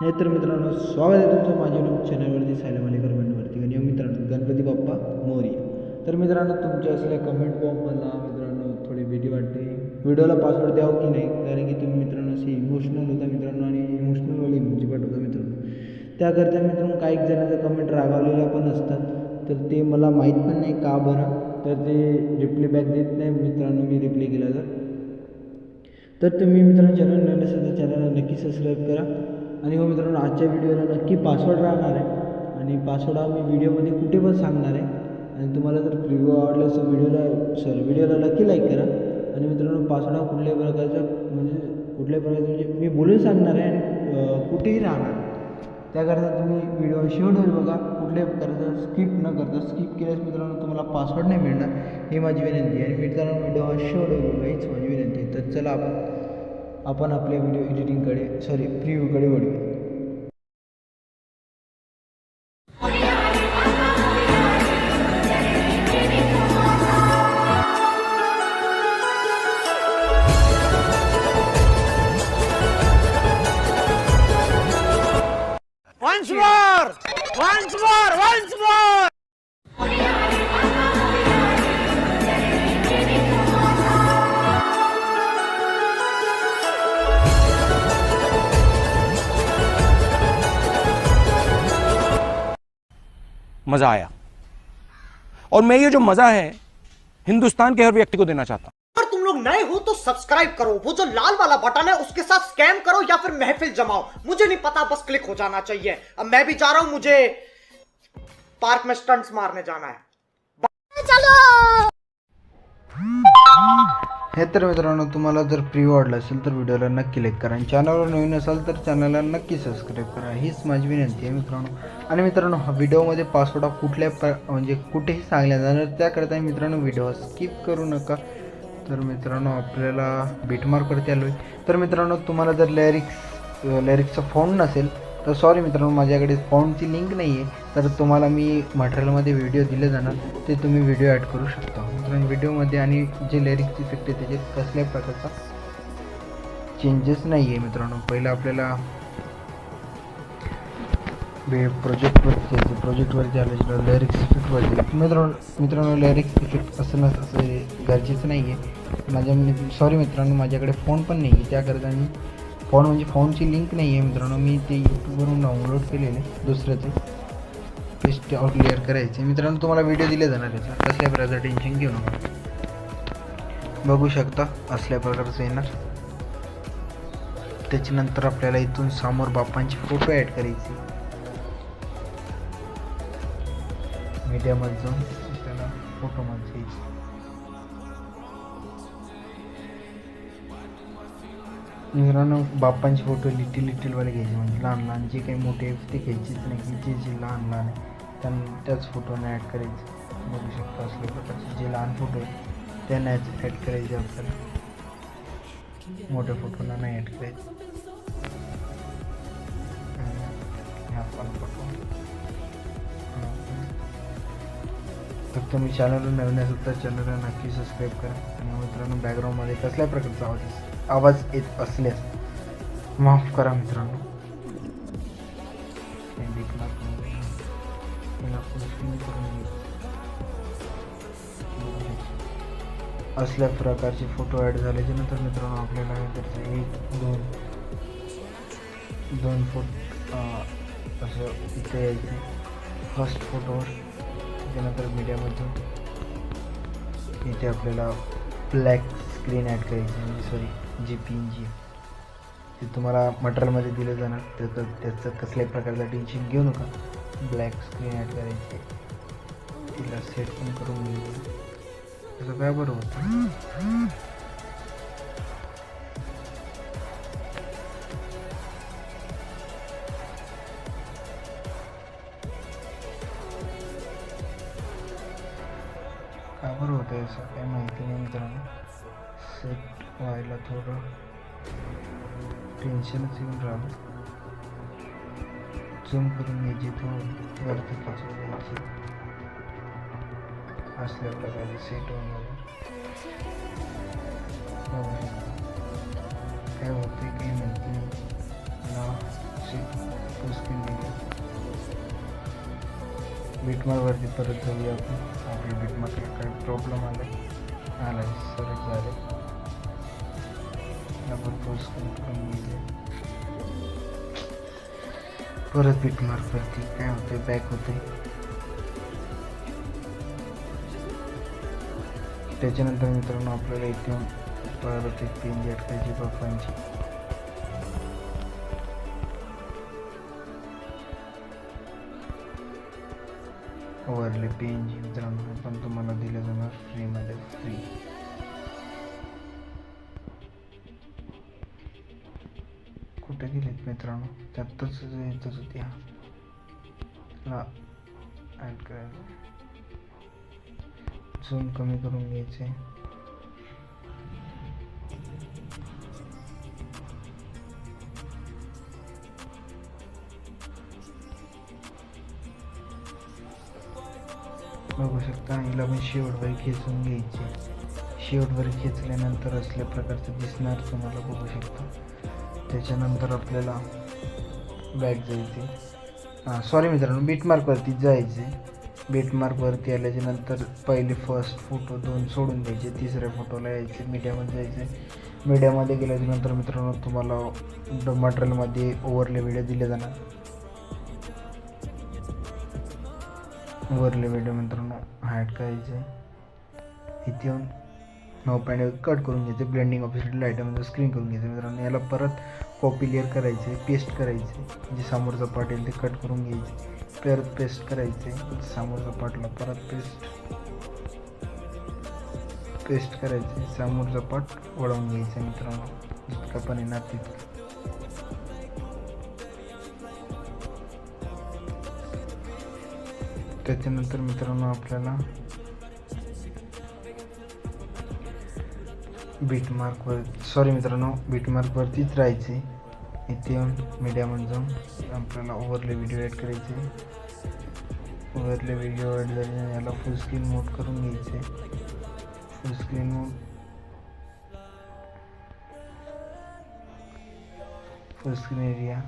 नाही तर मित्रांनो स्वागत आहे तुमचं माझ्या यूट्यूब चॅनलवरती सायला मालेकर बंडवरती. आणि मित्रांनो गणपती बाप्पा मोर्या. तर मित्रांनो तुमच्या असल्या कमेंट बॉक्समधला मित्रांनो थोडी भीती वाटते. व्हिडिओला पासवर्ड द्यावं की नाही? कारण की तुम्ही मित्रांनो असे इमोशनल होता मित्रांनो आणि इमोशनलवाले इमोजी पाठवता मित्रांनो. त्याकरता मित्रांनो काही जणांच्या कमेंट रागावलेल्या पण असतात. तर ते मला माहीत पण नाही का बरं. तर ते रिप्ले बॅक देत नाही. मित्रांनो मी रिप्लाय केला तर. तर तुम्ही मित्रांनो चॅनल नवीन असेल तर चॅनलला नक्की सबस्क्राईब करा. आणि हो मित्रांनो आजच्या व्हिडिओला नक्की पासवर्ड राहणार आहे. आणि पासवर्ड हा मी व्हिडिओमध्ये कुठे पण सांगणार आहे. आणि तुम्हाला जर प्रिव्ह्यू आवडला तर व्हिडिओला सॉरी व्हिडिओला नक्की लाईक करा. आणि मित्रांनो पासवर्ड हा कुठल्याही प्रकारचा म्हणजे कुठल्याही प्रकारचा म्हणजे मी बोलून सांगणार आहे आणि कुठेही राहणार त्याकरता तुम्ही व्हिडिओ शेवट बघा. कुठल्याही प्रकारचा स्किप न करता स्किप केल्यास मित्रांनो तुम्हाला पासवर्ड नाही मिळणार. ही माझी विनंती आहे. आणि मित्रांनो व्हिडिओ हा शेवट बघा. हीच माझी विनंती आहे. तर चला आपण आपण आपल्या व्हिडिओ एडिटिंगकडे सॉरी प्रिव्ह्यूकडे वळूया Once more! Once more! Once more! मज़ा आया। और मैं ये जो मज़ा है हिंदुस्तान के हर व्यक्ति को देना चाहता हूँ। अगर तुम लोग नए हो तो सब्सक्राइब करो वो जो लाल वाला बटन है उसके साथ स्कैम करो या फिर महफिल जमाओ। मुझे नहीं पता बस क्लिक हो जाना चाहिए। अब मैं भी जा रहा हूँ मुझे पार्क में स्टंट्स मारने जाना है। हे तर मित्रांनो तुम्हाला जर प्रिव्ह्यू आवडला असेल तर व्हिडिओला नक्की लाईक करा. आणि चॅनलवर नवीन असाल तर चॅनलला नक्की सबस्क्राईब करा. हीच माझी विनंती आहे मित्रांनो. आणि मित्रांनो हा व्हिडिओमध्ये पासवर्ड हा कुठल्या प्र म्हणजे कुठेही सांगल्या जाणार त्याकरता मित्रांनो व्हिडिओ स्किप करू नका. तर मित्रांनो आपल्याला बीटमार्कवरती आलो आहे तर मित्रांनो तुम्हाला जर लॅरिक्स लॅरिक्सचा फोन नसेल तर सॉरी मित्रांनो माझ्याकडे फोनची लिंक नाही आहे तर तुम्हाला मी मटेरियलमध्ये व्हिडिओ दिले जाणार ते तुम्ही व्हिडिओ ॲड करू शकता. मित्रांनो व्हिडिओमध्ये आणि जे लिरिक्स इफेक्ट आहे त्याच्यात कसल्या प्रकारचा चेंजेस नाही आहे मित्रांनो. पहिलं आपल्याला बे प्रोजेक्टवरती जायचं प्रोजेक्टवरती आलं लिरिक्स इफेक्टवरती मित्रांनो मित्रांनो लिरिक्स इफेक्ट असं नस असं गरजेचं नाही आहे माझ्या सॉरी मित्रांनो माझ्याकडे फोन पण नाही आहे त्याकरता मी फोन म्हणजे फोनची लिंक नाही आहे मित्रांनो. मी ते यूट्यूबवरून डाउनलोड केलेले दुसऱ्याचे. पेस्ट क्लिअर करायचे. मित्रांनो तुम्हाला व्हिडिओ दिले जाणार याचा कसल्या प्रकारचं टेन्शन घेऊ नका. बघू शकता असल्या प्रकारचं येणार. त्याच्यानंतर आपल्याला इथून समोर बापांचे फोटो ॲड करायचे. मीडियामध्ये जाऊन फोटो फोटोमध्ये घ्यायची मित्रांनो बाप्पांचे फोटो लिटिल लिटिलवाले घ्यायचे म्हणजे लहान लहान जे काही मोठे आहेत ते घ्यायचेच नाही की जे जे लहान लहान आहे त्यांना त्याच फोटोने ॲड करायचे. बघू शकता असल्या प्रकारचे जे लहान फोटो आहेत त्यांना ॲड करायचे आपल्याला. मोठ्या फोटोला नाही ॲड करायचे. हा पण फोटो फक्त मी चॅनलवर नवीन असेल तर चॅनलला नक्की सबस्क्राईब करा. आणि मित्रांनो बॅकग्राऊंडमध्ये कसल्या प्रकारचा आवाज आवाज येत असल्यास माफ करा मित्रांनो. असल्या प्रकारचे फोटो ॲड झाल्याच्यानंतर मित्रांनो आपल्याला त्याचं एक दोन दोन फोट असं इथे यायचे. फर्स्ट फोटोवर त्यानंतर मीडियामधून इथे आपल्याला ब्लॅक स्क्रीन ॲड करायची म्हणजे सॉरी जी पी जी ते तुम्हाला मटेरियलमध्ये दिलं जाणार. त्याचं त्याचं कसल्याही प्रकारचं टेन्शन घेऊ नका. ब्लॅक स्क्रीन ॲड करायची तिला सेट पण करून घेऊ. त्याचं काय बरं होतं? का बरं होतं आहे असं काही माहिती नाही मित्रांनो. सेट व्हायला थोडं टेन्शनच येऊन राहिलं. झूम करून घ्यायची थोडं वरती खेचून घ्यायची असल्या प्रकारे सेट होऊन काय होते काही माहिती नाही. मला फुल स्क्रीन बिटमारवरती परत जाऊया आपण. आपल्या बीटमार्कला काही प्रॉब्लेम आला. आला सरच झाले. आपण पोस्ट स्क्रीन करून घेऊया परत बीटमार्कवरती काय होते बॅक होते त्याच्यानंतर मित्रांनो आपल्याला इथे परत एक पेन ॲड करायची वरले पेन जी मित्रांनो पण तुम्हाला दिलं जाणार फ्रीमध्ये फ्री कुठे गेलेत मित्रांनो? त्यातच येतच होती हा. ला ॲड करायचं झूम कमी करून घ्यायचे बघू शकता. हिला पण शेवटवर खेचून घ्यायची. शेवटवर खेचल्यानंतर असल्या प्रकारचं दिसणार तुम्हाला बघू शकता. त्याच्यानंतर आपल्याला बॅग जायचे. हां सॉरी मित्रांनो बीटमार्कवरती जायचे. बीटमार्कवरती आल्याच्यानंतर पहिले फर्स्ट फोटो दोन सोडून द्यायचे. तिसऱ्या फोटोला यायचे. मीडियामध्ये जायचे. मीडियामध्ये गेल्याच्यानंतर मित्रांनो तुम्हाला मटेरियलमध्ये ओव्हरले व्हिडिओ दिले जाणार. वरले व्हिडिओ मित्रांनो हाईड करायचे. इथे येऊन नो पॅन्ट कट करून घ्यायचे ब्लेंडिंग ऑफिशियल लाईटमध्ये स्क्रीन करून घ्यायचे मित्रांनो. याला परत कॉपी लेअर करायचे पेस्ट करायचे. जे समोरचा पार्ट येईल ते कट करून घ्यायचे. परत पेस्ट करायचे. समोरचा पार्टला परत पेस्ट पेस्ट करायचे. समोरचा पार्ट वळवून घ्यायचा मित्रांनो. जितका पण येणार तितकं. त्याच्यानंतर मित्रांनो आपल्याला बीटमार्कवर सॉरी मित्रांनो बीटमार्कवरतीच राहायचे इथे येऊन मीडियामध्ये जाऊन आपल्याला ओव्हरले व्हिडिओ ॲड करायचे ओव्हरले व्हिडिओ ॲड झाले याला फुल स्क्रीन मोड करून घ्यायचे full screen mode full screen area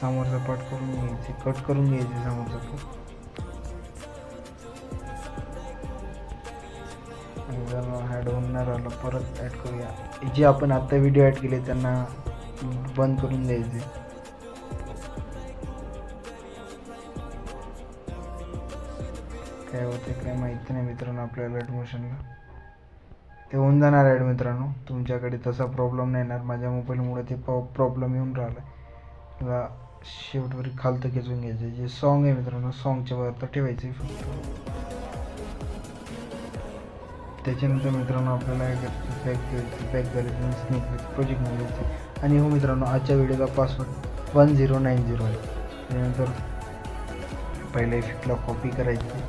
समोरचा पाठ करून घ्यायचे कट करून घ्यायचे समोरचा पाठ. आणि जर ॲड होणार आलं परत ॲड करूया. जे आपण आता व्हिडिओ ॲड केले त्यांना बंद करून द्यायचे. काय होते काय माहिती नाही मित्रांनो आपल्याला ॲडमिशनला ते होऊन जाणार ॲड मित्रांनो. तुमच्याकडे तसा प्रॉब्लेम नाही येणार. माझ्या मोबाईलमुळे ते प्रॉब्लेम येऊन राहिला शेवटवर खालतं खेचून घ्यायचं. जे सॉन्ग आहे मित्रांनो सॉन्गच्या वरतं ठेवायचं फक्त. त्याच्यानंतर मित्रांनो आपल्याला बॅक बॅक झाले स्नेक प्रोजेक्ट मिळायचं आणि हो मित्रांनो आजच्या व्हिडिओला password one zero nine zero आहे. त्यानंतर पहिल्या इफेक्टला कॉपी करायची.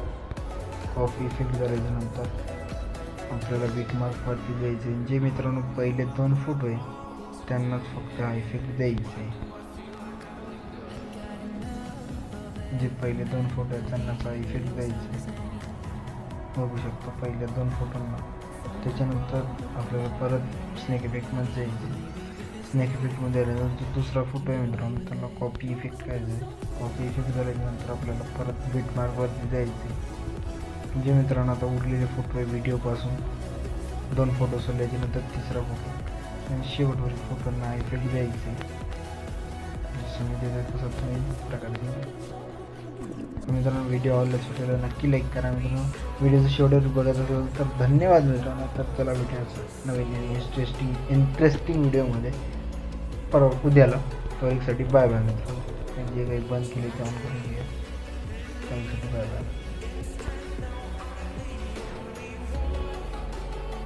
कॉपी इफेक्ट झाल्याच्यानंतर आपल्याला बीटमार्कवरती द्यायचं जे मित्रांनो पहिले दोन फोटो आहे त्यांनाच फक्त हा इफेक्ट आहे जे पहिले दोन फोटो आहेत त्यांनाचा इफेक्ट द्यायचे बघू शकतो पहिल्या दोन फोटोंना त्याच्यानंतर आपल्याला परत स्नेक इफेक्टमध्ये जायचे. स्नेक इफेक्टमध्ये आल्यानंतर दुसरा फोटो आहे मित्रांनो त्यांना कॉपी इफेक्ट करायचं आहे कॉपी इफेक्ट झाल्यानंतर आपल्याला परत बीट मार्कवरती जायचे. जे मित्रांनो आता उरलेले फोटो आहे व्हिडिओपासून दोन फोटो सोडल्याच्यानंतर तिसरा फोटो आणि शेवटवरील फोटोंना इफेक्ट द्यायचे. जसं मी देतो तसं तुम्ही प्रकारे द्या मित्रांनो व्हिडिओ आवडला सुटेला नक्की लाईक करा. मित्रांनो व्हिडिओचं शेवटवर बघत असेल तर धन्यवाद मित्रांनो. तर चला भेटूया नवीन इंटरेस्टिंग इंटरेस्टिंग व्हिडिओमध्ये परवा उद्याला. तो एकसाठी बाय बाय मित्रांनो. जे काही बंद केले ते ऑन करून घ्या त्यासाठी बाय बाय